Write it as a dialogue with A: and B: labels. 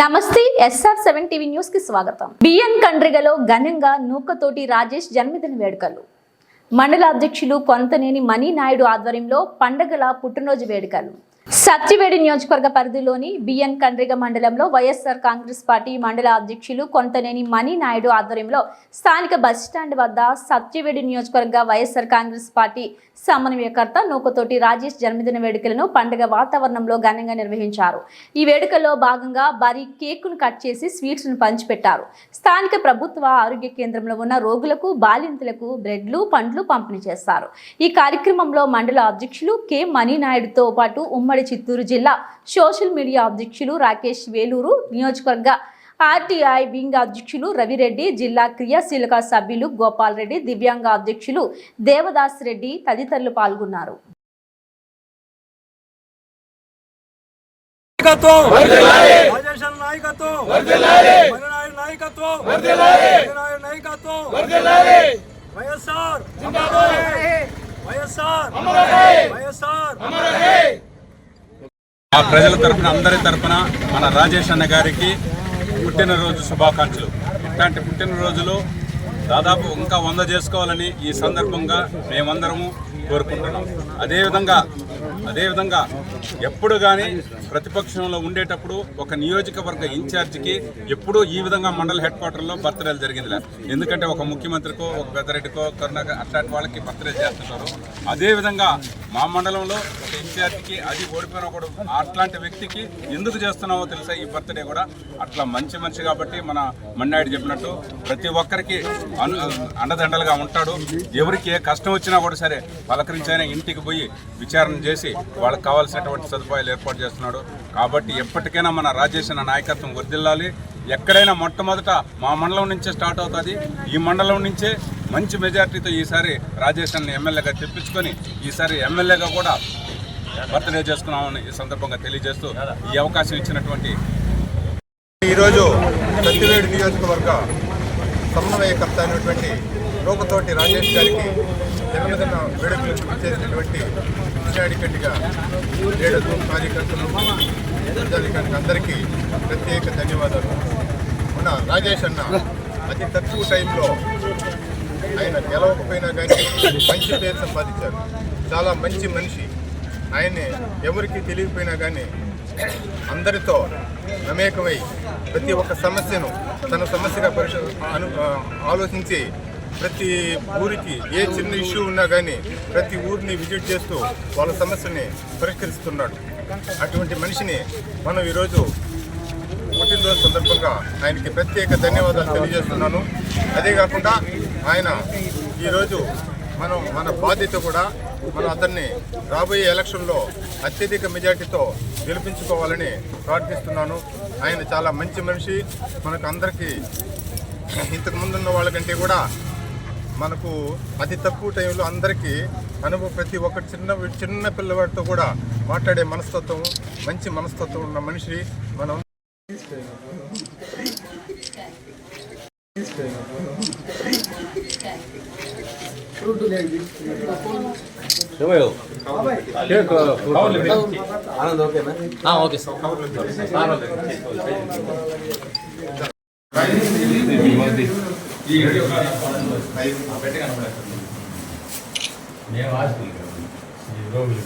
A: నమస్తే SR seven TV న్యూస్కి స్వాగతం. బిఎన్ కండ్రిగలో ఘనంగా నూకతోటి రాజేష్ జన్మదిన వేడుకలు. మండల అధ్యక్షులు కొంతనేని మణి నాయుడు ఆధ్వర్యంలో పండగల పుట్టినరోజు వేడుకలు. సత్తివేడి నియోజకవర్గ పరిధిలోని బిఎన్ కండ్రిగ మండలంలో వైఎస్ఆర్ కాంగ్రెస్ పార్టీ మండల అధ్యక్షులు కొంతనేని మణి నాయుడు ఆధ్వర్యంలో స్థానిక బస్టాండ్ వద్ద సత్యవేడి నియోజకవర్గ వైఎస్ఆర్ కాంగ్రెస్ పార్టీ సమన్వయకర్త నూకతోటి రాజేష్ జన్మదిన వేడుకలను పండుగ వాతావరణంలో ఘనంగా నిర్వహించారు. ఈ వేడుకలో భాగంగా భారీ కేకును కట్ చేసి స్వీట్స్ను పంచిపెట్టారు. స్థానిక ప్రభుత్వ ఆరోగ్య కేంద్రంలో ఉన్న రోగులకు బాలింతలకు బ్రెడ్లు పండ్లు పంపిణీ చేస్తారు. ఈ కార్యక్రమంలో మండల అధ్యక్షులు కె మణినాయుడుతో పాటు ఉమ్మడి చిత్తూరు జిల్లా సోషల్ మీడియా అధ్యక్షులు రాకేష్ వేలూరు నియోజకవర్గ ఆర్టీఐ వింగ్ అధ్యక్షులు రవిరెడ్డి జిల్లా క్రియాశీలక సభ్యులు గోపాల్ రెడ్డి దివ్యాంగ అధ్యక్షులు దేవదాస్ రెడ్డి తదితరులు పాల్గొన్నారు.
B: వైఎస్ఆర్! వైఎస్ఆర్! వైఎస్ఆర్!
C: ఆ ప్రజల తరఫున అందరి తరఫున మన రాజేష్ అన్న గారికి పుట్టినరోజు శుభాకాంక్షలు. ఇట్లాంటి పుట్టినరోజులు దాదాపు ఇంకా వంద చేసుకోవాలని ఈ సందర్భంగా మేమందరము కోరుకుంటున్నాం. అదేవిధంగా అదేవిధంగా ఎప్పుడు కానీ ప్రతిపక్షంలో ఉండేటప్పుడు ఒక నియోజకవర్గ ఇన్ఛార్జికి ఎప్పుడూ ఈ విధంగా మండల హెడ్ క్వార్టర్లో బర్త్డేలు జరిగిందిలే. ఎందుకంటే ఒక ముఖ్యమంత్రికో ఒక పెద్దరెడ్డికో కరుణాకర్ అట్లాంటి వాళ్ళకి బర్త్డే చేస్తున్నారు అదేవిధంగా మా మండలంలో ఒక ఇన్ఛార్జికి అది ఓడిపోయిన కూడా అట్లాంటి వ్యక్తికి ఎందుకు చేస్తున్నావో తెలుసా ఈ బర్త్డే కూడా? అట్లా మంచి మనిషి కాబట్టి మన మన్నాయుడు చెప్పినట్టు ప్రతి ఒక్కరికి అండదండలుగా ఉంటాడు. ఎవరికి ఏ కష్టం వచ్చినా కూడా సరే పలకరించైనా అయినా ఇంటికి పోయి విచారణ చేసి వాళ్ళకి కావాల్సినటువంటి సదుపాయాలు ఏర్పాటు చేస్తున్నాడు. కాబట్టి ఎప్పటికైనా మన రాజేష్ నాయకత్వం వర్దిల్లాలి ఎక్కడైనా మొట్టమొదట మా మండలం నుంచే స్టార్ట్ అవుతుంది. ఈ మండలం నుంచే మంచి మెజార్టీతో ఈసారి రాజేష్ ఎమ్మెల్యేగా తెప్పించుకొని ఈసారి ఎమ్మెల్యేగా కూడా బర్త్డే చేసుకున్నామని ఈ సందర్భంగా తెలియజేస్తూ ఈ అవకాశం ఇచ్చినటువంటి
D: ఈరోజు సత్యవేడు నియోజకవర్గ సమన్వయకర్త అయినటువంటి లోకతోటి రాజేష్ గారికి జన్మదిన వేడుకలు చేసినటువంటి విషయాడికట్టిగా ఏడుగు కార్యకర్తలు ప్రజానికానికి అందరికీ ప్రత్యేక ధన్యవాదాలు. ఉన్న రాజేష్ అన్న అతి తక్కువ టైంలో ఆయన గెలవకపోయినా కానీ మంచి పేరు సంపాదించారు చాలా మంచి మనిషి. ఆయన్ని ఎవరికి తెలియకపోయినా కానీ అందరితో నమేకమై ప్రతి ఒక్క సమస్యను తన సమస్యగా పరిశ అను ఆలోచించి ప్రతి ఊరికి ఏ చిన్న ఇష్యూ ఉన్నా కానీ ప్రతి ఊరిని విజిట్ చేస్తూ వాళ్ళ సమస్యని పరిష్కరిస్తున్నాడు. అటువంటి మనిషిని మనం ఈరోజు పుట్టినరోజు సందర్భంగా ఆయనకి ప్రత్యేక ధన్యవాదాలు తెలియజేస్తున్నాను. అదే కాకుండా ఆయన ఈరోజు మనం మన బాధ్యత కూడా మనం అతన్ని రాబోయే ఎలక్షన్లో అత్యధిక మెజార్టీతో గెలిపించుకోవాలని ప్రార్థిస్తున్నాను. ఆయన చాలా మంచి మనిషి. మనకు అందరికీ ఇంతకు ముందున్న వాళ్ళకంటే కూడా మనకు అతి తక్కువ టైంలో అందరికీ అనుభవం ప్రతి ఒక్క చిన్న చిన్న పిల్లవాడితో కూడా మాట్లాడే మనస్తత్వం మంచి మనస్తత్వం ఉన్న మనిషి మనం
E: ఓకే సార్
F: మేము ఈ రోగులు